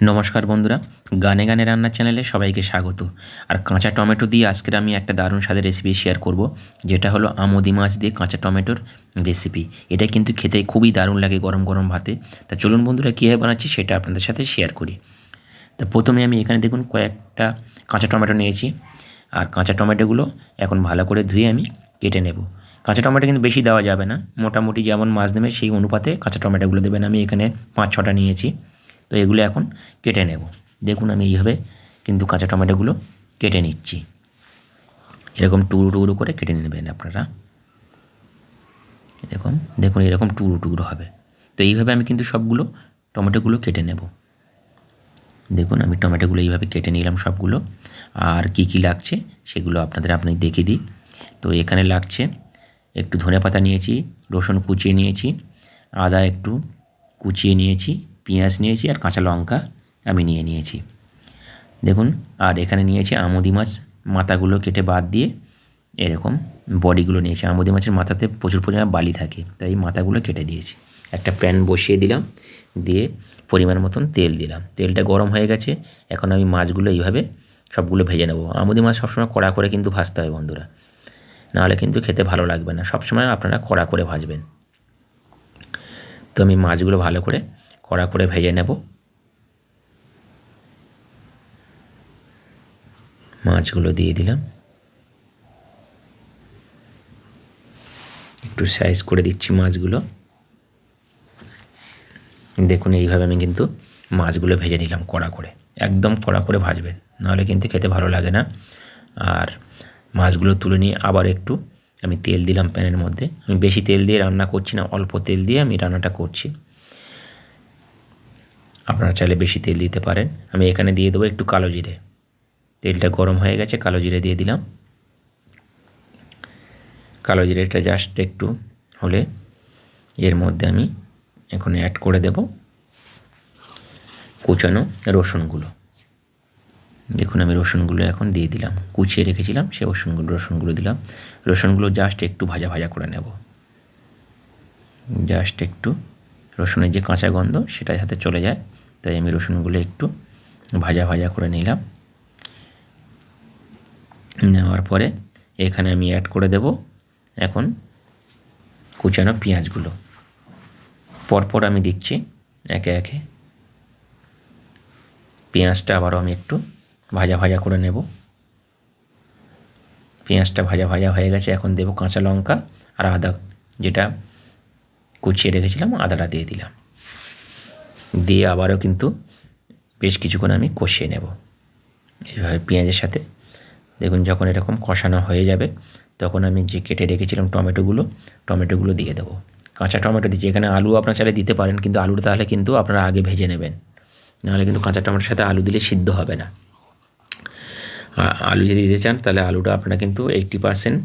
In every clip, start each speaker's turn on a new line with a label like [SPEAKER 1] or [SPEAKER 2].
[SPEAKER 1] নমস্কার বন্ধুরা, গানে গানে রান্নার চ্যানেলে সবাইকে স্বাগত। আর কাঁচা টমেটো দিয়ে আজকের আমি একটা দারুণ স্বাদের রেসিপি শেয়ার করব, যেটা হলো আমদি মাছ দিয়ে কাঁচা টমেটোর রেসিপি এটা কিন্তু খেতে খুবই দারুণ লাগে গরম গরম ভাতে। তা চলুন বন্ধুরা কীভাবে বানাচ্ছি সেটা আপনাদের সাথে শেয়ার করি। তা প্রথমে আমি এখানে দেখুন কয়েকটা কাঁচা টমেটো নিয়েছি। আর কাঁচা টমেটোগুলো এখন ভালো করে ধুয়ে আমি কেটে নেব। কাঁচা টমেটো কিন্তু বেশি দেওয়া যাবে না। মোটামুটি যেমন মাছ দেবে সেই অনুপাতে কাঁচা টমেটোগুলো দেবেন। আমি এখানে পাঁচ ছটা নিয়েছি। তো এগুলো এখন কেটে নেব। দেখুন আমি এইভাবে কিন্তু কাঁচা টমেটোগুলো কেটে নিচ্ছি। এরকম টুকরো টুকরো করে কেটে নেবেন আপনারা। এরকম, দেখুন এরকম টুকরো টুকরো হবে। তো এইভাবে আমি কিন্তু সবগুলো টমেটোগুলো কেটে নেব। দেখুন আমি টমেটোগুলো এইভাবে কেটে নিলাম সবগুলো। আর কি কি লাগছে সেগুলো আপনাদের আপনি দেখিয়ে দিই। তো এখানে লাগছে একটু ধনে পাতা নিয়েছি, রসুন কুচিয়ে নিয়েছি, আদা একটু কুচিয়ে নিয়েছি পেঁয়াজ নিয়েছি আর কাঁচা লঙ্কা আমি নিয়ে নিয়েছি। দেখুন, আর এখানে নিয়েছি আমুদি মাছ। মাথাগুলো কেটে বাদ দিয়ে এরকম বডিগুলো নিয়েছি। আমুদি মাছের মাথাতে প্রচুর পরিমাণে বালি থাকে, তাই মাথাগুলো কেটে দিয়েছি। একটা প্যান বসিয়ে দিলাম, দিয়ে পরিমাণ মতন তেল দিলাম। তেলটা গরম হয়ে গেছে, এখন আমি মাছগুলো এইভাবে সবগুলো ভেজে নেব। আমুদি মাছ সবসময় কড়া করে কিন্তু ভাজতে হয় বন্ধুরা। নাহলে কিন্তু খেতে ভালো লাগবে না। সবসময় আপনারা কড়া করে ভাজবেন। তো আমি মাছগুলো ভালো করে কড়া করে ভেজে নেব। মাছগুলো দিয়ে দিলাম। একটু সাইজ করে দিচ্ছি মাছগুলো। দেখুন, এইভাবে আমি কিন্তু মাছগুলো ভেজে নিলাম কড়া করে। একদম কড়া করে ভাজবেন, নাহলে কিন্তু খেতে ভালো লাগে না। আর মাছগুলো তুলে নিয়ে আবার একটু আমি তেল দিলাম প্যানের মধ্যে। আমি বেশি তেল দিয়ে রান্না করছি না, অল্প তেল দিয়ে আমি রান্নাটা করছি। আপনারা চাইলে বেশি তেল দিতে পারেন। আমি এখানে দিয়ে দেবো একটু কালো জিরে। তেলটা গরম হয়ে গেছে, কালো জিরে দিয়ে দিলাম। কালো জিরেটা জাস্ট একটু হলে এর মধ্যে আমি এখন অ্যাড করে দেব কুচানো রসুনগুলো। দেখুন, আমি রসুনগুলো এখন দিয়ে দিলাম। কুচিয়ে রেখেছিলাম, সে রসুনগুলো রসুনগুলো দিলাম। রসুনগুলো জাস্ট একটু ভাজা ভাজা করে নেব। জাস্ট একটু রসুনের যে কাঁচা গন্ধ সেটা যাতে চলে যায়। তাই আমি রসুনগুলো একটু ভাজা ভাজা করে নিলাম। নেওয়ার পরে এখানে আমি অ্যাড করে দেব এখন কুচানো পেঁয়াজগুলো। পরপর আমি দিচ্ছি একে একে। পেঁয়াজটা আবারও আমি একটু ভাজা ভাজা করে নেব। পেঁয়াজটা ভাজা ভাজা হয়ে গেছে, এখন দেব কাঁচা লঙ্কা আর আদা, যেটা কুচিয়ে রেখেছিলাম, আদাটা দিয়ে দিলাম। দিয়ে আবারও কিন্তু বেশ কিছুক্ষণ আমি কষিয়ে নেব। এইভাবে পেঁয়াজের সাথে। দেখুন যখন এরকম কষানো হয়ে যাবে, তখন আমি যে কেটে রেখেছিলাম টমেটোগুলো টমেটোগুলো দিয়ে দেবো। কাঁচা টমেটো দিচ্ছি। এখানে আলু আপনার চাইলে দিতে পারেন, কিন্তু আলুটা তাহলে কিন্তু আপনারা আগে ভেজে নেবেন। নাহলে কিন্তু কাঁচা টমেটোর সাথে আলু দিলে সিদ্ধ হবে না। আলু যদি দিতে চান, তাহলে আলুটা আপনারা কিন্তু এইটটি পারসেন্ট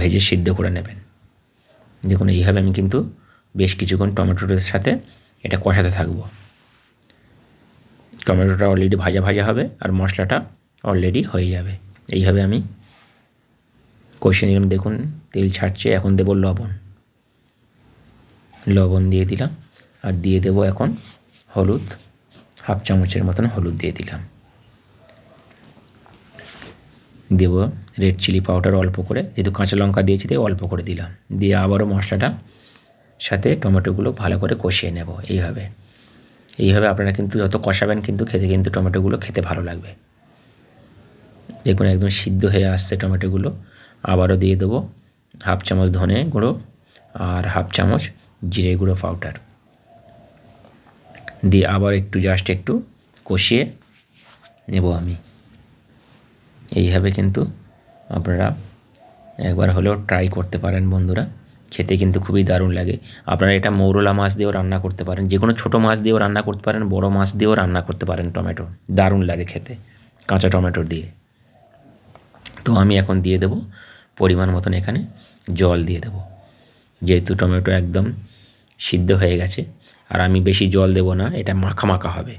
[SPEAKER 1] ভেজে সিদ্ধ করে নেবেন। দেখুন, এইভাবে আমি কিন্তু বেশ কিছুক্ষণ টমেটোর সাথে এটা কষাতে থাকব। টমেটোটা অলরেডি ভাজা ভাজা হবে আর মশলাটা অলরেডি হয়ে যাবে। এইভাবে আমি কষিয়ে নিলাম। দেখুন, তেল ছাড়ছে, এখন দেব লবণ। লবণ দিয়ে দিলাম আর দিয়ে দেব এখন হলুদ, হাফ চামচের মতন হলুদ দিয়ে দিলাম। দেব রেড চিলি পাউডার অল্প করে, যেহেতু কাঁচা লঙ্কা দিয়েছি দিয়ে অল্প করে দিলাম। দিয়ে আবারও মশলাটা সাথে টমেটোগুলো ভালো করে কষিয়ে নেব, এইভাবে। এইভাবে আপনারা কিন্তু যত কষাবেন কিন্তু খেতে কিন্তু টমেটোগুলো খেতে ভালো লাগবে। দেখুন একদম সিদ্ধ হয়ে আসছে টমেটোগুলো। আবারও দিয়ে দেবো হাফ চামচ ধনে গুঁড়ো আর হাফ চামচ জিরে গুঁড়ো পাউডার। দিয়ে আবার একটু জাস্ট একটু কষিয়ে নেব আমি। এইভাবে কিন্তু আপনারা একবার হলেও ট্রাই করতে পারেন বন্ধুরা। খেতে কিন্তু খুবই দারুণ লাগে। আপনারা এটা মৌরলা মাছ দিয়েও রান্না করতে পারেন যে কোনো ছোটো মাছ দিয়েও রান্না করতে পারেন, বড় মাছ দিয়েও রান্না করতে পারেন টমেটো। দারুণ লাগে খেতে, কাঁচা টমেটো দিয়ে। তো আমি এখন দিয়ে দেব, পরিমাণ মতন এখানে জল দিয়ে দেব। যেহেতু টমেটো একদম সিদ্ধ হয়ে গেছে, আর আমি বেশি জল দেব না, এটা মাখা মাখা হবে।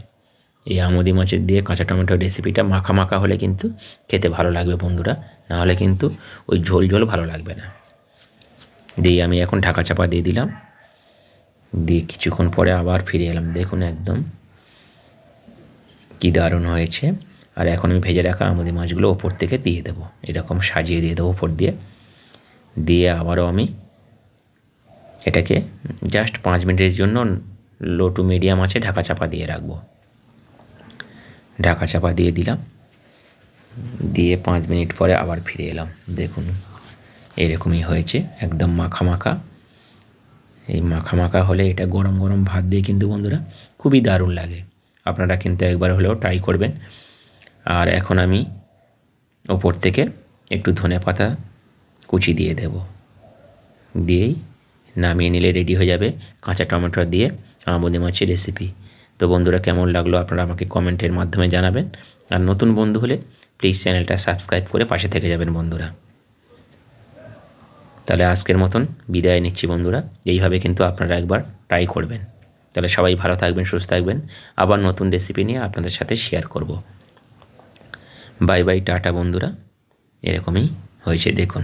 [SPEAKER 1] এই আমদি মাছের দিয়ে কাঁচা টমেটোর রেসিপিটা মাখা মাখা হলে কিন্তু খেতে ভালো লাগবে বন্ধুরা, নাহলে কিন্তু ওই ঝোল ঝোল ভালো লাগবে না। দিয়ে আমি এখন ঢাকা চাপা দিয়ে দিলাম। দিয়ে কিছুক্ষণ পরে আবার ফিরে এলাম। দেখুন একদম কী দারুণ হয়েছে। আর এখন আমি ভেজে রাখা আমুদি মাছগুলো ওপর থেকে দিয়ে দেবো। এরকম সাজিয়ে দিয়ে দেবো ওপর দিয়ে। দিয়ে আবারও আমি এটাকে জাস্ট পাঁচ মিনিটের জন্য লো টু মিডিয়াম আছে ঢাকা চাপা দিয়ে রাখব। ঢাকা চাপা দিয়ে দিলাম। দিয়ে পাঁচ মিনিট পরে আবার ফিরে এলাম। দেখুন এরকমই হয়েছে, একদম মাখা মাখা এই মাখা মাখা হলে এটা গরম গরম ভাত দিয়ে কিন্তু বন্ধুরা খুবই দারুণ লাগে। আপনারা কিন্তু একবার হলেও ট্রাই করবেন। আর এখন আমি ওপর থেকে একটু ধনে পাতা কুচি দিয়ে দেব। দিয়েই নামিয়ে নিলে রেডি হয়ে যাবে কাঁচা টমেটো দিয়ে আমুদি মাছের রেসিপি তো বন্ধুরা কেমন লাগল আপনারা আমাকে কমেন্টের মাধ্যমে জানাবেন। আর নতুন বন্ধু হলে প্লিজ চ্যানেলটা সাবস্ক্রাইব করে পাশে থেকে যাবেন বন্ধুরা। তাহলে আজকের মতন বিদায় নিচ্ছি বন্ধুরা। এইভাবে কিন্তু আপনারা একবার ট্রাই করবেন। তাহলে সবাই ভালো থাকবেন, সুস্থ থাকবেন। আবার নতুন রেসিপি নিয়ে আপনাদের সাথে শেয়ার করব। বাই বাই টাটা বন্ধুরা। এরকমই হয়েছে, দেখুন।